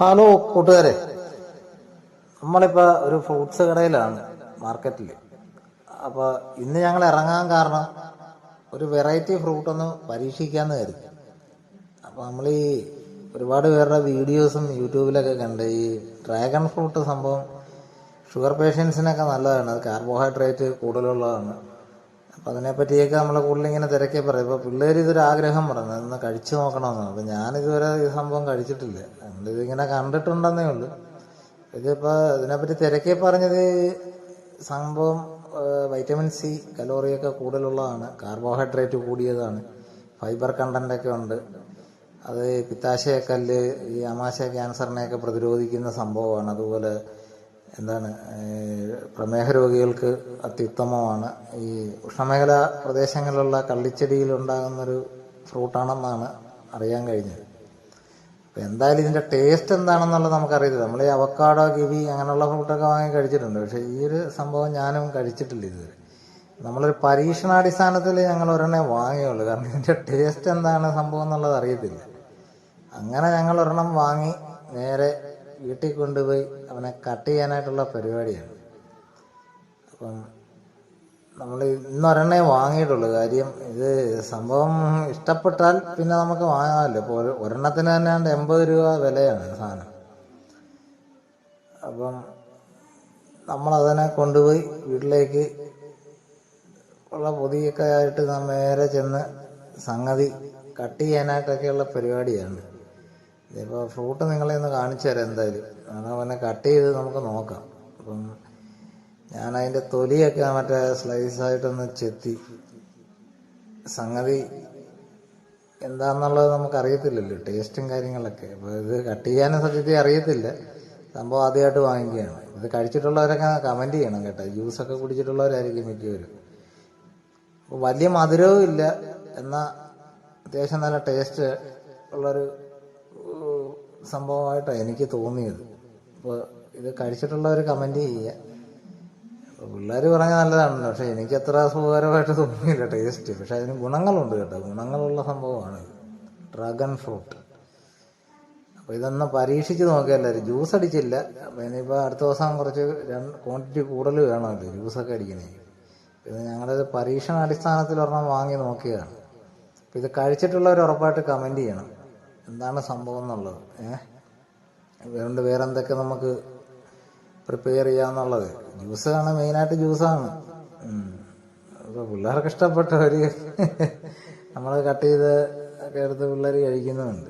Hello കൂട്ടുകാരെ. നമ്മളിപ്പോൾ ഒരു ഫ്രൂട്ട്സ് കടയിലാണ് മാർക്കറ്റിൽ അപ്പോൾ ഇന്ന് ഞങ്ങൾ ഇറങ്ങാൻ കാരണം ഒരു വെറൈറ്റി ഫ്രൂട്ട് ഒന്ന് പരീക്ഷിക്കാമെന്ന് കരുതി. അപ്പോൾ നമ്മൾ ഈ ഒരുപാട് പേരുടെ വീഡിയോസും യൂട്യൂബിലൊക്കെ കണ്ട് ഈ ഡ്രാഗൺ ഫ്രൂട്ട് സംഭവം ഷുഗർ പേഷ്യൻസിനൊക്കെ നല്ലതാണ്. അത് കാർബോഹൈഡ്രേറ്റ് കൂടുതലുള്ളതാണ്. അപ്പം അതിനെപ്പറ്റിയൊക്കെ നമ്മൾ കൂടുതൽ ഇങ്ങനെ തിരക്കി പറയും. ഇപ്പോൾ പിള്ളേർ ഇതൊരു ആഗ്രഹം പറഞ്ഞു. ഇന്ന് കഴിച്ചു നോക്കണമെന്ന് അപ്പം ഞാനിതുവരെ ഈ സംഭവം കഴിച്ചിട്ടില്ല. ഇതിങ്ങനെ കണ്ടിട്ടുണ്ടെന്നേ ഉള്ളൂ. ഇതിപ്പോൾ ഇതിനെപ്പറ്റി തിരക്കി പറഞ്ഞത് സംഭവം വൈറ്റമിൻ സി കലോറിയൊക്കെ കൂടുതലുള്ളതാണ്. കാർബോഹൈഡ്രേറ്റ് കൂടിയതാണ്. ഫൈബർ കണ്ടന്റൊക്കെ ഉണ്ട്. അത് പിത്താശയക്കല്ല് ഈ അമാശയ ക്യാൻസറിനെയൊക്കെ പ്രതിരോധിക്കുന്ന സംഭവമാണ്. അതുപോലെ എന്താണ് പ്രമേഹ രോഗികൾക്ക് അത്യുത്തമമാണ്. ഈ ഉഷ്ണമേഖലാ പ്രദേശങ്ങളിലുള്ള കള്ളിച്ചെടിയിൽ ഉണ്ടാകുന്നൊരു ഫ്രൂട്ടാണെന്നാണ് അറിയാൻ കഴിഞ്ഞത്. അപ്പോൾ എന്തായാലും ഇതിന്റെ ടേസ്റ്റ് എന്താണെന്നുള്ളത് നമുക്കറിയില്ല നമ്മൾ ഈ അവക്കാടോ കിവി അങ്ങനെയുള്ള ഫ്രൂട്ടൊക്കെ വാങ്ങി കഴിച്ചിട്ടുണ്ട്. പക്ഷേ ഈ ഒരു സംഭവം ഞാനും കഴിച്ചിട്ടില്ല ഇതുവരെ. നമ്മളൊരു പരീക്ഷണാടിസ്ഥാനത്തിൽ ഞങ്ങൾ ഒരെണ്ണേ വാങ്ങിയുള്ളൂ. കാരണം ഇതിന്റെ ടേസ്റ്റ് എന്താണ് സംഭവം എന്നുള്ളത് അറിയത്തില്ല. അങ്ങനെ ഞങ്ങൾ ഒരെണ്ണം വാങ്ങി നേരെ വീട്ടിൽ കൊണ്ടുപോയി അവനെ കട്ട് ചെയ്യാനായിട്ടുള്ള പരിപാടിയാണ്. അപ്പം നമ്മൾ ഇന്നൊരെണ്ണേ വാങ്ങിയിട്ടുള്ളൂ. കാര്യം ഇത് സംഭവം ഇഷ്ടപ്പെട്ടാൽ പിന്നെ നമുക്ക് വാങ്ങാമല്ലോ. ഇപ്പോൾ ഒരു ഒരെണ്ണത്തിന് തന്നെ എൺപത് രൂപ വിലയാണ് സാധനം. അപ്പം നമ്മളതിനെ കൊണ്ടുപോയി വീട്ടിലേക്ക് ഉള്ള പൊതിയൊക്കെ ആയിട്ട് നേരെ ചെന്ന് സംഗതി കട്ട് ചെയ്യാനായിട്ടൊക്കെയുള്ള പരിപാടിയാണ്. ഇതിപ്പോൾ ഫ്രൂട്ട് നിങ്ങളെ ഒന്ന് കാണിച്ചു തരാം എന്തായാലും. കാരണം അവനെ കട്ട് ചെയ്ത് നമുക്ക് നോക്കാം. അപ്പം ഞാൻ അതിന്റെ തൊലിയൊക്കെ മറ്റേ സ്ലൈസായിട്ടൊന്ന് ചെത്തി. സംഗതി എന്താണെന്നുള്ളത് നമുക്ക് അറിയത്തില്ലല്ലോ ടേസ്റ്റും കാര്യങ്ങളൊക്കെ. അപ്പോൾ ഇത് കട്ട് ചെയ്യാനും സത്യത്തിൽ അറിയത്തില്ല. സംഭവം ആദ്യമായിട്ട് വാങ്ങിക്കുകയാണ്. ഇത് കഴിച്ചിട്ടുള്ളവരൊക്കെ കമന്റ് ചെയ്യണം കേട്ടോ. ജ്യൂസൊക്കെ കുടിച്ചിട്ടുള്ളവരായിരിക്കും മിക്കവരും. വലിയ മധുരവും ഇല്ല. എന്നാൽ അത്യാവശ്യം നല്ല ടേസ്റ്റ് ഉള്ളൊരു സംഭവമായിട്ടാണ് എനിക്ക് തോന്നിയത്. അപ്പോൾ ഇത് കഴിച്ചിട്ടുള്ളവർ കമന്റ് ചെയ്യുക പിള്ളേർ പറഞ്ഞ നല്ലതാണല്ലോ. പക്ഷേ എനിക്ക് അത്ര സുഖകരമായിട്ട് തോന്നിയില്ല ടേസ്റ്റ് പക്ഷെ അതിന് ഗുണങ്ങളുണ്ട് കേട്ടോ. ഗുണങ്ങളുള്ള സംഭവമാണ് ഡ്രാഗൺ ഫ്രൂട്ട് അപ്പോൾ ഇതൊന്ന് പരീക്ഷിച്ച് എല്ലാവരും ജ്യൂസ് അടിച്ചില്ല. അപ്പോൾ ഇനിയിപ്പോൾ അടുത്ത ദിവസം കുറച്ച് രണ്ട് ക്വാണ്ടിറ്റി കൂടുതൽ വേണമല്ലോ ജ്യൂസൊക്കെ അടിക്കണേ. ഇത് ഞങ്ങളത് പരീക്ഷണാടിസ്ഥാനത്തിൽ ഒരെണ്ണം വാങ്ങി നോക്കിയതാണ്. ഇത് കഴിച്ചിട്ടുള്ളവർ ഉറപ്പായിട്ട് കമന്റ് ചെയ്യണം. എന്താണ് സംഭവം എന്നുള്ളത്? ഏഹ് വേറെ എന്തൊക്കെ നമുക്ക് പ്രിപ്പയർ ചെയ്യാന്നുള്ളത്? ജ്യൂസാണ് മെയിനായിട്ട് ജ്യൂസാണ് അപ്പോൾ പിള്ളേർക്ക് ഇഷ്ടപ്പെട്ട ഒരു നമ്മൾ കട്ട് ചെയ്ത് ഒക്കെ എടുത്ത് പിള്ളേർ കഴിക്കുന്നുമുണ്ട്